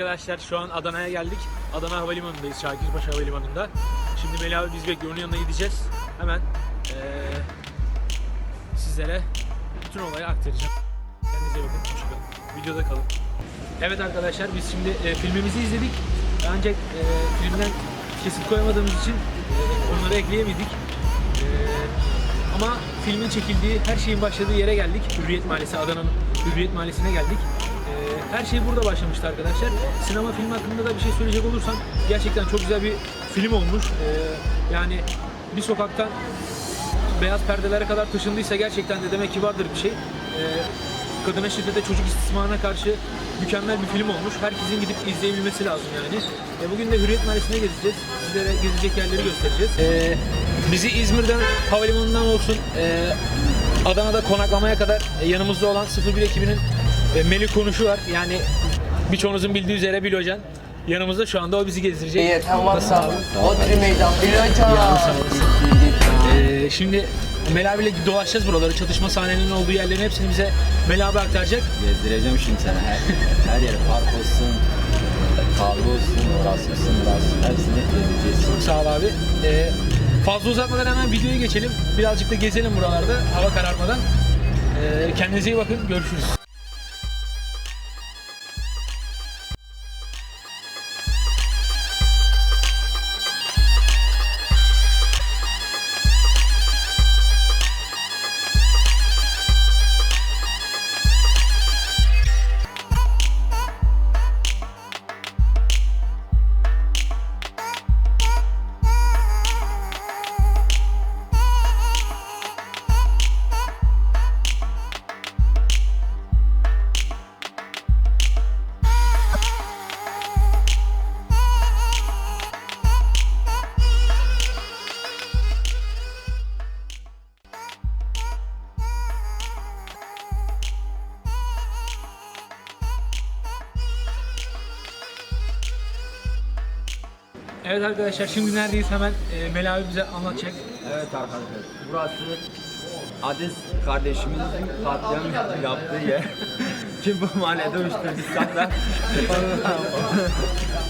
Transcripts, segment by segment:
Arkadaşlar şu an Adana'ya geldik. Adana Havalimanı'ndayız, Şakirpaşa Havalimanı'nda. Şimdi Melih abi biz bekliyor, onun yanına gideceğiz. Hemen eee, sizlere bütün olayı aktaracağım. Kendinize iyi bakın, hoşçakalın. Videoda kalın. Evet arkadaşlar biz şimdi e, filmimizi izledik. Ancak e, filmden kesit koyamadığımız için e, onları ekleyemedik. E, ama filmin çekildiği, her şeyin başladığı yere geldik. Hürriyet Mahallesi, Adana'nın Hürriyet Mahallesi'ne geldik. E, her şey burada başlamıştı arkadaşlar. Sinema filmi hakkında da bir şey söyleyecek olursam gerçekten çok güzel bir film olmuş. E, yani bir sokaktan beyaz perdelere kadar taşındıysa gerçekten de demek ki vardır bir şey. Ee, kadına şiddete, çocuk istismarına karşı mükemmel bir film olmuş. Herkesin gidip izleyebilmesi lazım yani. E, bugün de Hürriyet Mahallesi'ne gezeceğiz. Sizlere gezecek yerleri göstereceğiz. Ee, bizi İzmir'den, havalimanından olsun, e, Adana'da konaklamaya kadar e, yanımızda olan 01 ekibinin e, Melih Konuşu var. Yani birçoğunuzun bildiği üzere Bilocan. Yanımızda şu anda o bizi gezdirecek. İyi tamam sağ ol. Odri meydan Yalnız Bilocan. sağ olasın. Ee, şimdi Mel abiyle dolaşacağız buraları. Çatışma sahnelerinin olduğu yerlerin hepsini bize Mel abi aktaracak. Gezdireceğim şimdi sana her, her yere park olsun, kahve olsun, orası olsun, olsun, hepsini gezdireceğiz. Sağ ol abi. Ee, fazla uzatmadan hemen videoya geçelim. Birazcık da gezelim buralarda hava kararmadan. Ee, kendinize iyi bakın. Görüşürüz. Evet arkadaşlar şimdi neredeyiz hemen e, Mel abi bize anlatacak. Evet arkadaşlar, burası Aziz kardeşimin katliam yaptığı yer. Kim bu mahallede uyuşturucu saklar?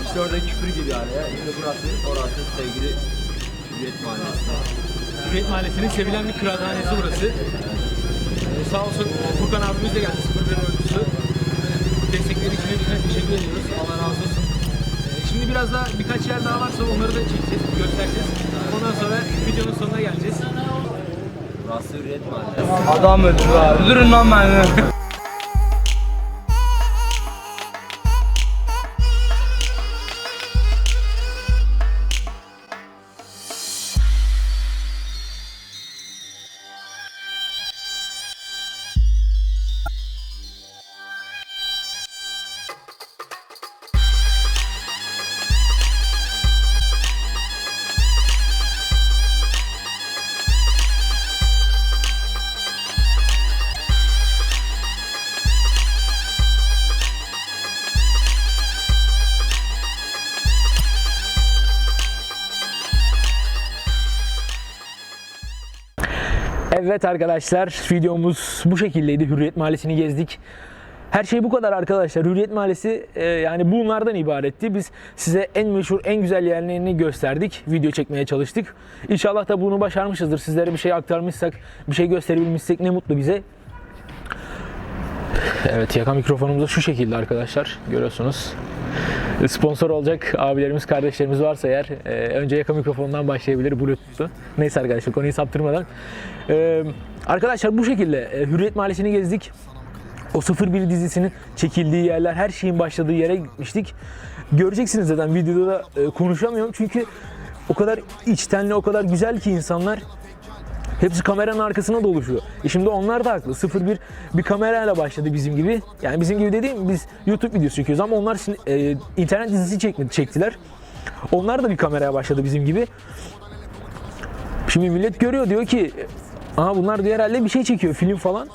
işte orada küfür giriyor araya. İşte burası, orası sevgili Hürriyet Mahallesi. Hürriyet Mahallesi'nin sevilen bir kıraathanesi burası. Ee, sağ olsun Furkan abimiz de geldi 01 oyuncusu. Destekleri için hepsine teşekkür ediyoruz. Allah razı olsun. Şimdi biraz daha birkaç yer daha varsa onları da çekeceğiz, göstereceğiz. Ondan sonra videonun sonuna geleceğiz. Hürriyet Mahallesi. Adam öldü abi. Durun lan beni. Evet arkadaşlar videomuz bu şekildeydi. Hürriyet Mahallesi'ni gezdik. Her şey bu kadar arkadaşlar. Hürriyet Mahallesi e, yani bunlardan ibaretti. Biz size en meşhur, en güzel yerlerini gösterdik. Video çekmeye çalıştık. İnşallah da bunu başarmışızdır. Sizlere bir şey aktarmışsak, bir şey gösterebilmişsek ne mutlu bize. Evet yaka mikrofonumuz da şu şekilde arkadaşlar. Görüyorsunuz. Sponsor olacak abilerimiz, kardeşlerimiz varsa eğer e, önce yaka mikrofonundan başlayabilir Bluetooth'u. Neyse arkadaşlar konuyu saptırmadan. E, arkadaşlar bu şekilde e, Hürriyet Mahallesi'ni gezdik. O 01 dizisinin çekildiği yerler, her şeyin başladığı yere gitmiştik. Göreceksiniz zaten videoda da e, konuşamıyorum çünkü o kadar içtenli, o kadar güzel ki insanlar. Hepsi kameranın arkasına doluşuyor. E şimdi onlar da haklı. 01 bir kamerayla başladı bizim gibi. Yani bizim gibi dediğim biz YouTube videosu çekiyoruz ama onlar sin- e, internet dizisi çekmedi, çektiler. Onlar da bir kameraya başladı bizim gibi. Şimdi millet görüyor diyor ki Aa bunlar diyor herhalde bir şey çekiyor film falan.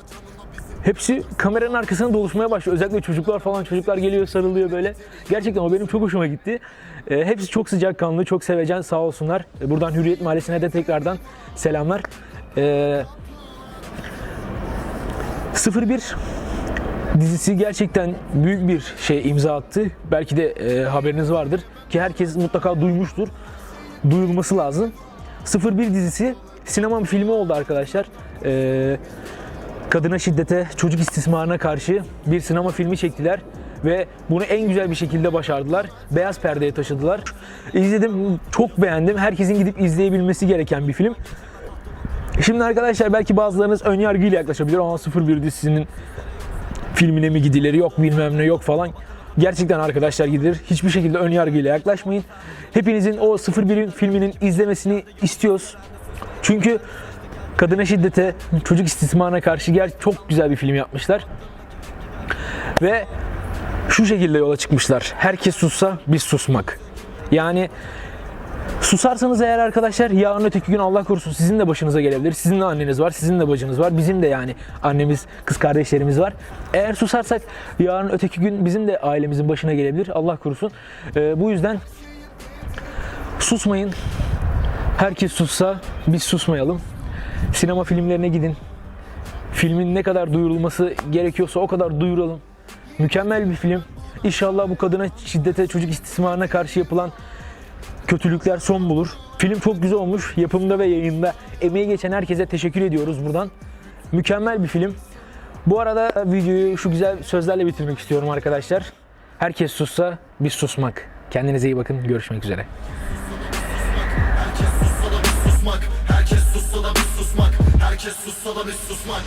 Hepsi kameranın arkasına doluşmaya başlıyor. Özellikle çocuklar falan. Çocuklar geliyor sarılıyor böyle. Gerçekten o benim çok hoşuma gitti. E, hepsi çok sıcakkanlı, çok sevecen sağ olsunlar. E, buradan Hürriyet Mahallesi'ne de tekrardan selamlar. E, 01 dizisi gerçekten büyük bir şey imza attı. Belki de e, haberiniz vardır ki herkes mutlaka duymuştur. Duyulması lazım. 01 dizisi sinema filmi oldu arkadaşlar. E, kadına şiddete, çocuk istismarına karşı bir sinema filmi çektiler ve bunu en güzel bir şekilde başardılar. Beyaz perdeye taşıdılar. İzledim, çok beğendim. Herkesin gidip izleyebilmesi gereken bir film. Şimdi arkadaşlar belki bazılarınız ön yargıyla yaklaşabilir ama 01 dizisinin filmine mi gidilir yok bilmem ne yok falan. Gerçekten arkadaşlar gidilir. Hiçbir şekilde ön yargıyla yaklaşmayın. Hepinizin o 01'in filminin izlemesini istiyoruz. Çünkü kadına şiddete, çocuk istismarına karşı gel çok güzel bir film yapmışlar. Ve şu şekilde yola çıkmışlar. Herkes sussa biz susmak. Yani Susarsanız eğer arkadaşlar yarın öteki gün Allah korusun sizin de başınıza gelebilir. Sizin de anneniz var, sizin de bacınız var. Bizim de yani annemiz, kız kardeşlerimiz var. Eğer susarsak yarın öteki gün bizim de ailemizin başına gelebilir. Allah korusun. Ee, bu yüzden susmayın. Herkes sussa biz susmayalım. Sinema filmlerine gidin. Filmin ne kadar duyurulması gerekiyorsa o kadar duyuralım. Mükemmel bir film. İnşallah bu kadına şiddete, çocuk istismarına karşı yapılan kötülükler son bulur. Film çok güzel olmuş. Yapımda ve yayında emeği geçen herkese teşekkür ediyoruz buradan. Mükemmel bir film. Bu arada videoyu şu güzel sözlerle bitirmek istiyorum arkadaşlar. Herkes sussa biz susmak. Kendinize iyi bakın. Görüşmek üzere. Herkes sussa da biz susmak Herkes sussa da biz susmak